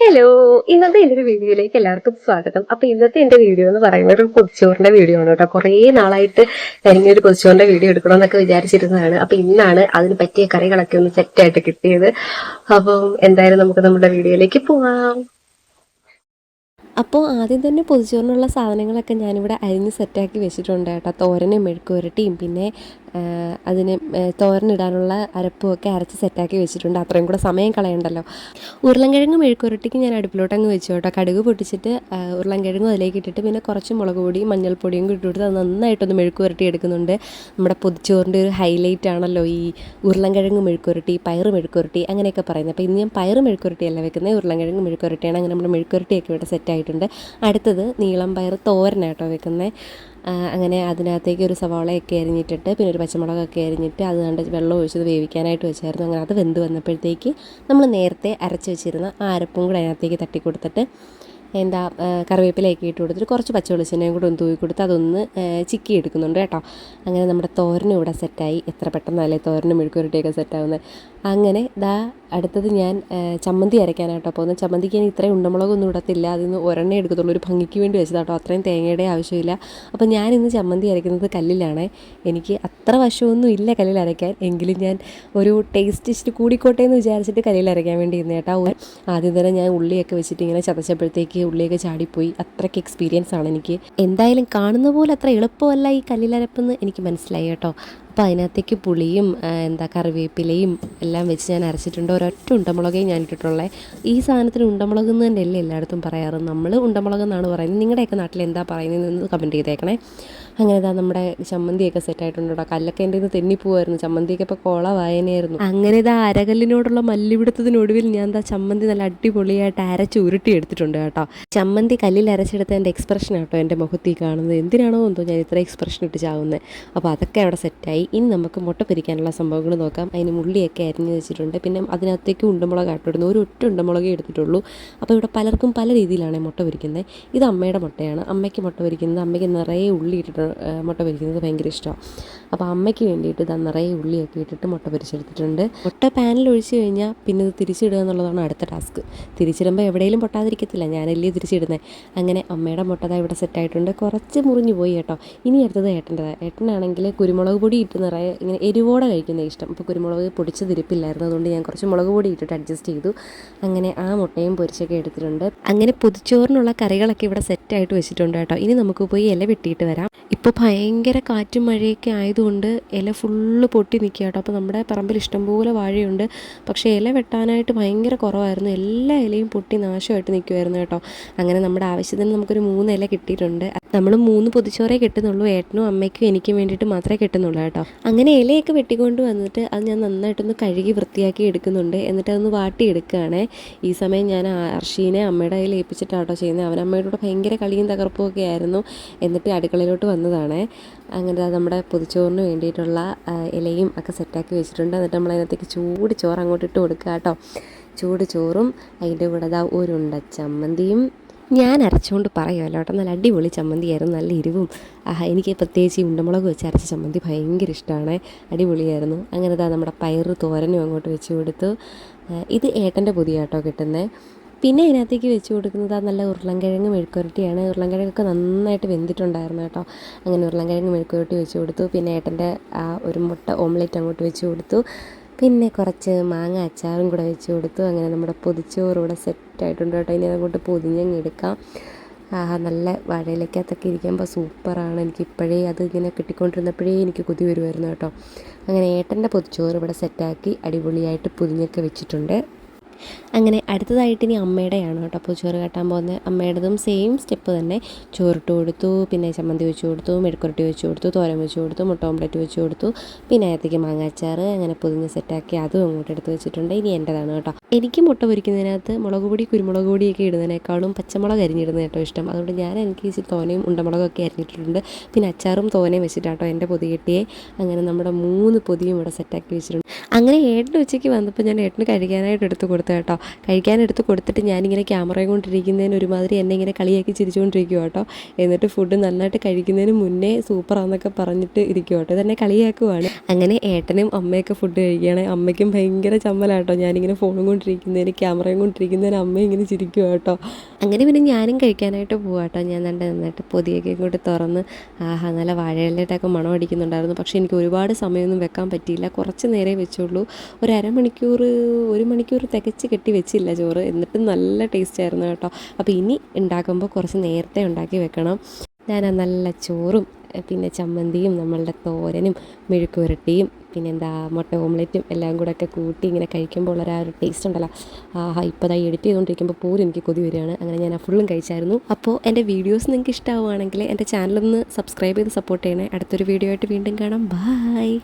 Hello ഇന്നത്തെ എന്റെ ഒരു വീഡിയോയിലേക്ക് എല്ലാവർക്കും സ്വാഗതം. അപ്പൊ ഇന്നത്തെ എന്റെ വീഡിയോ എന്ന് പറയുന്നത് ഒരു പൊതിച്ചോറിന്റെ വീഡിയോ ആണ് കേട്ടോ. കുറേ നാളായിട്ട് ഇങ്ങനെ ഒരു പൊതിച്ചോറിന്റെ വീഡിയോ എടുക്കണമെന്നൊക്കെ വിചാരിച്ചിരുന്നതാണ്. അപ്പൊ ഇന്നാണ് അതിന് പറ്റിയ കറികളൊക്കെ ഒന്ന് സെറ്റായിട്ട് കിട്ടിയത്. അപ്പം എന്തായാലും നമുക്ക് നമ്മുടെ വീഡിയോയിലേക്ക് പോവാം. അപ്പോൾ ആദ്യം തന്നെ പൊതിച്ചോറിനുള്ള സാധനങ്ങളൊക്കെ ഞാനിവിടെ അരിഞ്ഞ് സെറ്റാക്കി വെച്ചിട്ടുണ്ട് കേട്ടോ. തോരനും മെഴുക്കുവരട്ടിയും പിന്നെ അതിന് തോരനിടാനുള്ള അരപ്പും ഒക്കെ അരച്ച് സെറ്റാക്കി വെച്ചിട്ടുണ്ട്. അത്രയും കൂടെ സമയം കളയണ്ടല്ലോ. ഉരുളൻകിഴങ്ങ് മെഴുക്കുരുട്ടിക്ക് ഞാൻ അടുപ്പിലോട്ട് അങ്ങ് വെച്ചു കേട്ടോ. കടുക് പൊട്ടിച്ചിട്ട് ഉരുളൻകിഴങ്ങും അതിലേക്ക് ഇട്ടിട്ട് പിന്നെ കുറച്ച് മുളക് പൊടിയും മഞ്ഞൾപ്പൊടിയും കൂടി അത് നന്നായിട്ടൊന്ന് മെഴുക്കുരുട്ടി എടുക്കുന്നുണ്ട്. നമ്മുടെ പൊതിച്ചോറിന്റെ ഒരു ഹൈലൈറ്റ് ആണല്ലോ ഈ ഉരുളൻകിഴങ്ങ് മെഴുക്കുരുട്ടി പയറ് മെഴുക്കുരുട്ടി അങ്ങനെയൊക്കെ പറയുന്നത്. അപ്പോൾ ഇന്ന് ഞാൻ പയറ് മെഴുക്കുരുട്ടിയല്ല വെക്കുന്നത് ഉരുളൻകിഴങ്ങ് മെഴുക്കുരുട്ടിയാണ്. അങ്ങനെ നമ്മുടെ മെഴുക്കുരുട്ടിയൊക്കെ ഇവിടെ സെറ്റായിട്ടുണ്ട് അടുത്തത് നീളം പയർ തോരനാട്ടോ വെക്കുന്നത്. അങ്ങനെ അതിനകത്തേക്ക് ഒരു സവാളയൊക്കെ അരിഞ്ഞിട്ടിട്ട് പിന്നെ ഒരു പച്ചമുളകൊക്കെ അരിഞ്ഞിട്ട് അത് കണ്ട് വെള്ളം ഒഴിച്ചത് വേവിക്കാനായിട്ട് വെച്ചായിരുന്നു. അങ്ങനെ അത് വെന്ത് വന്നപ്പോഴത്തേക്ക് നമ്മൾ നേരത്തെ അരച്ച് വെച്ചിരുന്ന ആ അരപ്പും കൂടെ അതിനകത്തേക്ക് തട്ടി കൊടുത്തിട്ട് എന്താ കറിവേപ്പിലേക്ക് ഇട്ട് കൊടുത്തിട്ട് കുറച്ച് പച്ച വെളിച്ചെണ്ണയും കൂടെ ഒന്ന് തൂവി കൊടുത്ത് അതൊന്ന് ചിക്കി എടുക്കുന്നുണ്ട് കേട്ടോ. അങ്ങനെ നമ്മുടെ തോരനും ഇവിടെ സെറ്റായി എത്ര പെട്ടെന്നല്ലേ തോരനും മെഴുക്കുരുട്ടിയൊക്കെ സെറ്റാവുന്നത് അങ്ങനെ ദാ അടുത്തത് ഞാൻ ചമ്മന്തി അരയ്ക്കാനായിട്ടോ പോകുന്നത് ചമ്മന്തിക്ക് ഞാൻ ഇത്രയും ഉണ്ടമുളകൊന്നും ഇടത്തില്ല. അതിന് ഒരെണ്ണേ എടുക്കത്തുള്ളൂ. ഒരു ഭംഗിക്ക് വേണ്ടി വെച്ചതാട്ടോ. അത്രയും തേങ്ങയുടെ ആവശ്യമില്ല. അപ്പോൾ ഞാൻ ഇന്ന് ചമ്മന്തി അരയ്ക്കുന്നത് കല്ലിലാണ്. എനിക്ക് അത്ര വശമൊന്നും ഇല്ല കല്ലിൽ അരയ്ക്കാൻ. എങ്കിലും ഞാൻ ഒരു ടേസ്റ്റ് ഇച്ചിരി കൂടിക്കോട്ടെ എന്ന് വിചാരിച്ചിട്ട് കല്ലിൽ അരയ്ക്കാൻ വേണ്ടി ഇരുന്ന് കേട്ടോ. ആദ്യം തന്നെ ഞാൻ ഉള്ളിയൊക്കെ വെച്ചിട്ട് ഇങ്ങനെ ചതച്ചപ്പോഴത്തേക്ക് ഉള്ളിയൊക്കെ ചാടിപ്പോയി. അത്രയ്ക്ക് എക്സ്പീരിയൻസ് ആണ് എനിക്ക്. എന്തായാലും കാണുന്ന പോലെ അത്ര എളുപ്പമല്ല ഈ കല്ലിലരപ്പെന്ന് എനിക്ക് മനസ്സിലായി കേട്ടോ. അപ്പോൾ അതിനകത്തേക്ക് പുളിയും എന്താ കറിവേപ്പിലയും എല്ലാം വെച്ച് ഞാൻ അരച്ചിട്ടുണ്ട്. ഒരൊറ്റ ഉണ്ടമുളകേ ഞാൻ ഇട്ടിട്ടുള്ളത് ഈ സാധനത്തിന് ഉണ്ടമുളക് എന്ന് തന്നെയല്ലേ എല്ലായിടത്തും പറയാറ്? നമ്മൾ ഉണ്ടമുളക് എന്നാണ് പറയുന്നത്. നിങ്ങളുടെയൊക്കെ നാട്ടിൽ എന്താ പറയുന്നതെന്ന് കമന്റ് ചെയ്തേക്കണേ. അങ്ങനെ ഇതാ നമ്മുടെ ചമ്മന്തിയൊക്കെ സെറ്റ് ആയിട്ടുണ്ട് കേട്ടോ കല്ലൊക്കെ എന്റെ ഇന്ന് തെന്നിപ്പോവായിരുന്നു. ചമ്മന്തിയൊക്കെ ഇപ്പോൾ കോളവായനായിരുന്നു അങ്ങനെ ഇതാ അരകല്ലിനോടുള്ള മല്ലിപിടുത്തത്തിനൊടുവിൽ ഞാൻ എന്താ ചമ്മന്തി നല്ല അടിപൊളിയായിട്ട് അരച്ച് ഉരുട്ടി എടുത്തിട്ടുണ്ട് കേട്ടോ. ചമ്മന്തി കല്ലിൽ അരച്ചെടുത്ത എന്റെ എക്സ്പ്രഷൻ കേട്ടോ എന്റെ മുഖത്തിൽ കാണുന്നത്. എന്തിനാണോ എന്തോ ഞാൻ ഇത്ര എക്സ്പ്രഷൻ ഇട്ട് ചാവുന്നത് അപ്പോൾ അതൊക്കെ അവിടെ സെറ്റായി ഇനി നമുക്ക് മുട്ട പിരിക്കാനുള്ള സംഭവങ്ങൾ നോക്കാം. അതിന് മുള്ളിയൊക്കെ അരിഞ്ഞ് വെച്ചിട്ടുണ്ട്. പിന്നെ അതിനകത്തേക്ക് ഉണ്ടമുളക് ഇട്ടിടുന്നു ഒരു ഒറ്റ ഉണ്ടമുളകേ എടുത്തിട്ടുള്ളൂ. അപ്പോൾ ഇവിടെ പലർക്കും പല രീതിയിലാണ് മുട്ട പൊരിക്കുന്നത്. ഇത് അമ്മയുടെ മുട്ടയാണ്. അമ്മയ്ക്ക് മുട്ട പൊരിക്കുന്നത്. അമ്മയ്ക്ക് നിറയെ ഉള്ളി ഇട്ടിട്ട് ആ, മുട്ട പൊരിക്കുന്നത് ഭയങ്കര ഇഷ്ടമാണ് അപ്പോൾ അമ്മയ്ക്ക് വേണ്ടിയിട്ട് ഇതാ നിറയെ ഉള്ളിയൊക്കെ ഇട്ടിട്ട് മുട്ട പൊരിച്ചെടുത്തിട്ടുണ്ട്. മുട്ട പാനിൽ ഒഴിച്ച് കഴിഞ്ഞാൽ പിന്നെ ഇത് തിരിച്ചിടുക എന്നുള്ളതാണ് അടുത്ത ടാസ്ക്. തിരിച്ചിടുമ്പോൾ എവിടെയെങ്കിലും പൊട്ടാതിരിക്കത്തില്ല. ഞാനല്ലേ തിരിച്ചിടുന്നത് അങ്ങനെ അമ്മയുടെ മുട്ട ഇവിടെ സെറ്റായിട്ടുണ്ട് കുറച്ച് മുറിഞ്ഞു പോയി കേട്ടോ. ഇനി അടുത്തത് ഏട്ടന്റെതാണ് ഏട്ടനാണെങ്കിൽ കുരുമുളക് പൊടി ഇട്ട് നിറയെ ഇങ്ങനെ എരിവോടെ കഴിക്കുന്ന ഇഷ്ടം. അപ്പോൾ കുരുമുളക് പൊടിച്ചതിരിപ്പില്ലായിരുന്നു അതുകൊണ്ട് ഞാൻ കുറച്ച് മുളക് പൊടി ഇട്ടിട്ട് അഡ്ജസ്റ്റ് ചെയ്തു. അങ്ങനെ ആ മുട്ടയും പൊരിച്ചൊക്കെ എടുത്തിട്ടുണ്ട്. അങ്ങനെ പൊതിച്ചോറിനുള്ള കറികളൊക്കെ ഇവിടെ സെറ്റായിട്ട് വെച്ചിട്ടുണ്ട് കേട്ടോ. ഇനി നമുക്ക് പോയി ഇല വെട്ടിയിട്ട് വരാം. ഇപ്പോൾ ഭയങ്കര കാറ്റും മഴയൊക്കെ ആയതുകൊണ്ട് ഇല ഫുള്ള് പൊട്ടി നിൽക്കുക കേട്ടോ അപ്പോൾ നമ്മുടെ പറമ്പിൽ ഇഷ്ടംപോലെ വാഴയുണ്ട്. പക്ഷേ ഇല വെട്ടാനായിട്ട് ഭയങ്കര കുറവായിരുന്നു. എല്ലാ ഇലയും പൊട്ടി നാശമായിട്ട് നിൽക്കുമായിരുന്നു കേട്ടോ. അങ്ങനെ നമ്മുടെ ആവശ്യത്തിന് നമുക്കൊരു മൂന്ന് ഇല കിട്ടിയിട്ടുണ്ട്. നമ്മൾ മൂന്ന് പൊതിച്ചോറേ കിട്ടുന്നുള്ളൂ. ഏട്ടനും അമ്മയ്ക്കും എനിക്കും വേണ്ടിയിട്ട് മാത്രമേ കിട്ടുന്നുള്ളൂ കേട്ടോ. അങ്ങനെ ഇലയൊക്കെ വെട്ടിക്കൊണ്ട് വന്നിട്ട് അത് ഞാൻ നന്നായിട്ടൊന്ന് കഴുകി വൃത്തിയാക്കി എടുക്കുന്നുണ്ട്. എന്നിട്ട് അതൊന്ന് വാട്ടി എടുക്കുകയാണേ ഈ സമയം ഞാൻ അർഷീനെ അമ്മയുടെ കയ്യിൽ ഏൽപ്പിച്ചിട്ടാട്ടോ ചെയ്യുന്നത്. അവൻ അമ്മയുടെ കൂടെ ഭയങ്കര കളിയും തകർപ്പും ഒക്കെ ആയിരുന്നു. എന്നിട്ട് അടുക്കളയിലോട്ട് വന്നതാണ്. അങ്ങനെ നമ്മുടെ പൊതിച്ചോറിന് വേണ്ടിയിട്ടുള്ള ഇലയും ഒക്കെ സെറ്റാക്കി വെച്ചിട്ടുണ്ട്. എന്നിട്ട് നമ്മൾ അതിനകത്തേക്ക് ചൂട് ചോറ് അങ്ങോട്ട് ഇട്ട് കൊടുക്കുക കേട്ടോ. ചൂട് ചോറും അതിന്റെ കൂടെ ദാ ഒരു ഉണ്ട ചമ്മന്തിയും ഞാൻ അരച്ചുകൊണ്ട് പറയുമല്ലോ കേട്ടോ. നല്ല അടിപൊളി ചമ്മന്തിയായിരുന്നു. നല്ല എരിവും. എനിക്ക് പ്രത്യേകിച്ച് ഈ ഉണ്ടമുളക് വെച്ച് അരച്ച ചമ്മന്തി ഭയങ്കര ഇഷ്ടമാണ്. അടിപൊളിയായിരുന്നു. അങ്ങനെ ദാ നമ്മുടെ പയറ് തോരനും അങ്ങോട്ട് വെച്ച് കൊടുത്തു. ഇത് ഏട്ടന്റെ പുതിയ കേട്ടോ കിട്ടുന്നത് പിന്നെ അതിനകത്തേക്ക് വെച്ച് കൊടുക്കുന്നത് ആ നല്ല ഉരുളൻകിഴങ്ങ് മെഴുക്കുരട്ടിയാണ് ഉരുളൻകിഴങ്ങൊക്കെ നന്നായിട്ട് വെന്തിട്ടുണ്ടായിരുന്നു കേട്ടോ. അങ്ങനെ ഉരുളൻകിഴങ്ങ് മെഴുക്കുരട്ടി വെച്ച് കൊടുത്തു. പിന്നെ ഏട്ടന്റെ ആ ഒരു മുട്ട ഓംലെറ്റ് അങ്ങോട്ട് വെച്ച് കൊടുത്തു. പിന്നെ കുറച്ച് മാങ്ങ അച്ചാറും കൂടെ വെച്ച് കൊടുത്തു. അങ്ങനെ നമ്മുടെ പൊതിച്ചോറ് ഇവിടെ സെറ്റായിട്ടുണ്ട് കേട്ടോ. ഇനി അതങ്ങോട്ട് പൊതിഞ്ഞങ്ങ് എടുക്കാം. ആഹാ നല്ല വഴയിലേക്കകത്തൊക്കെ ഇരിക്കുമ്പോൾ സൂപ്പറാണ്. എനിക്ക് ഇപ്പോഴേ അത് ഇങ്ങനെ കിട്ടിക്കൊണ്ടിരുന്നപ്പോഴേ എനിക്ക് കൊതി വരുമായിരുന്നു കേട്ടോ. അങ്ങനെ ഏട്ടന്റെ പൊതിച്ചോറ് ഇവിടെ സെറ്റാക്കി അടിപൊളിയായിട്ട് പൊതിഞ്ഞൊക്കെ വെച്ചിട്ടുണ്ട്. അങ്ങനെ അടുത്തതായിട്ട് ഇനി അമ്മയുടെയാണ് കേട്ടോ. അപ്പോൾ ചോറ് കെട്ടാൻ പോകുന്നത്. അമ്മയുടേതും സെയിം സ്റ്റെപ്പ് തന്നെ. ചോറിട്ട് കൊടുത്തു പിന്നെ ചമ്മന്തി വെച്ച് കൊടുത്തു മെഴുക്കുരട്ടി വെച്ച് കൊടുത്തു തോരൻ വെച്ച് കൊടുത്തു മുട്ട ഓംലെറ്റ് വെച്ച് കൊടുത്തു പിന്നെ അകത്തേക്ക് മാങ്ങാച്ചാറ് അങ്ങനെ പൊതിഞ്ഞ് സെറ്റാക്കി അതും അങ്ങോട്ട് എടുത്ത് വെച്ചിട്ടുണ്ട്. ഇനി എന്റെതാണ് കേട്ടോ. എനിക്ക് മുട്ട പൊരിക്കുന്നതിനകത്ത് മുളക് പൊടി കുരുമുളക് പൊടിയൊക്കെ ഇടുന്നതിനേക്കാളും പച്ചമുളക് അരിഞ്ഞിടുന്നത് കേട്ടോ ഇഷ്ടം. അതുകൊണ്ട് ഞാൻ എനിക്ക് തോനയും ഉണ്ടമുളകൊക്കെ അരിഞ്ഞിട്ടുണ്ട് പിന്നെ അച്ചാറും തോനയും വെച്ചിട്ടാട്ടോ എന്റെ പൊതി കിട്ടിയേ. അങ്ങനെ നമ്മുടെ മൂന്ന് പൊതിയും ഇവിടെ സെറ്റാക്കി വെച്ചിട്ടുണ്ട്. അങ്ങനെ ഏട്ടന് ഉച്ചയ്ക്ക് വന്നപ്പോൾ ഞാൻ ഏട്ടന് കഴിക്കാനായിട്ട് എടുത്തു കൊടുത്തു. കൊടുത്തു കേട്ടോ. കഴിക്കാനെടുത്ത് കൊടുത്തിട്ട് ഞാനിങ്ങനെ ക്യാമറ കൊണ്ടിരിക്കുന്നതിന് ഒരുമാതിരി എന്നെ ഇങ്ങനെ കളിയാക്കി ചിരിച്ചുകൊണ്ടിരിക്കുക കേട്ടോ. എന്നിട്ട് ഫുഡ് നന്നായിട്ട് കഴിക്കുന്നതിന് മുന്നേ സൂപ്പറാന്നൊക്കെ പറഞ്ഞിട്ട് ഇരിക്കുക കേട്ടോ. ഇതെന്നെ കളിയാക്കുവാണ്. അങ്ങനെ ഏട്ടനും അമ്മയൊക്കെ ഫുഡ് കഴിക്കുകയാണ്. അമ്മയ്ക്കും ഭയങ്കര ചമ്മലാട്ടോ ഞാനിങ്ങനെ ഫോണും കൊണ്ടിരിക്കുന്നതിന് ക്യാമറയും കൊണ്ടിരിക്കുന്നതിന് അമ്മ ഇങ്ങനെ ചിരിക്കുക കേട്ടോ. അങ്ങനെ പിന്നെ ഞാനും കഴിക്കാനായിട്ട് പോവാം കേട്ടോ. ഞാൻ നല്ല നന്നായിട്ട് പൊതിയൊക്കെ കൂടി തുറന്ന് ആഹാ നല്ല വാഴയിലായിട്ടൊക്കെ മണം അടിക്കുന്നുണ്ടായിരുന്നു. പക്ഷേ എനിക്ക് ഒരുപാട് സമയമൊന്നും വെക്കാൻ പറ്റിയില്ല. കുറച്ച് നേരേ വെച്ചുള്ളൂ ഒരു അരമണിക്കൂർ ഒരു മണിക്കൂർ തികച്ച് കെട്ടി വെച്ചില്ല ചോറ്. എന്നിട്ടും നല്ല ടേസ്റ്റ് ആയിരുന്നു കേട്ടോ. അപ്പോൾ ഇനി ഉണ്ടാക്കുമ്പോൾ കുറച്ച് നേരത്തെ ഉണ്ടാക്കി വെക്കണം. ഞാൻ നല്ല ചോറും പിന്നെ ചമ്മന്തിയും നമ്മളുടെ തോരനും മെഴുക്കുരട്ടിയും പിന്നെ എന്താ മുട്ട ഓംലെറ്റും എല്ലാം കൂടെ ഒക്കെ കൂട്ടി ഇങ്ങനെ കഴിക്കുമ്പോൾ ഉള്ള ആ ഒരു ടേസ്റ്റ് ഉണ്ടല്ലോ. ആഹാ ഇപ്പോൾ അതായി എഡിറ്റ് ചെയ്തുകൊണ്ടിരിക്കുമ്പോൾ പോലും എനിക്ക് കൊതി വരികയാണ്. അങ്ങനെ ഞാൻ ഫുള്ളും കഴിച്ചായിരുന്നു. അപ്പോൾ എന്റെ വീഡിയോസ് നിങ്ങൾക്ക് ഇഷ്ടമാവുകയാണെങ്കിൽ എന്റെ ചാനലൊന്ന് സബ്സ്ക്രൈബ് ചെയ്ത് സപ്പോർട്ട് ചെയ്യണേ. അടുത്തൊരു വീഡിയോ ആയിട്ട് വീണ്ടും കാണാം. ബായ്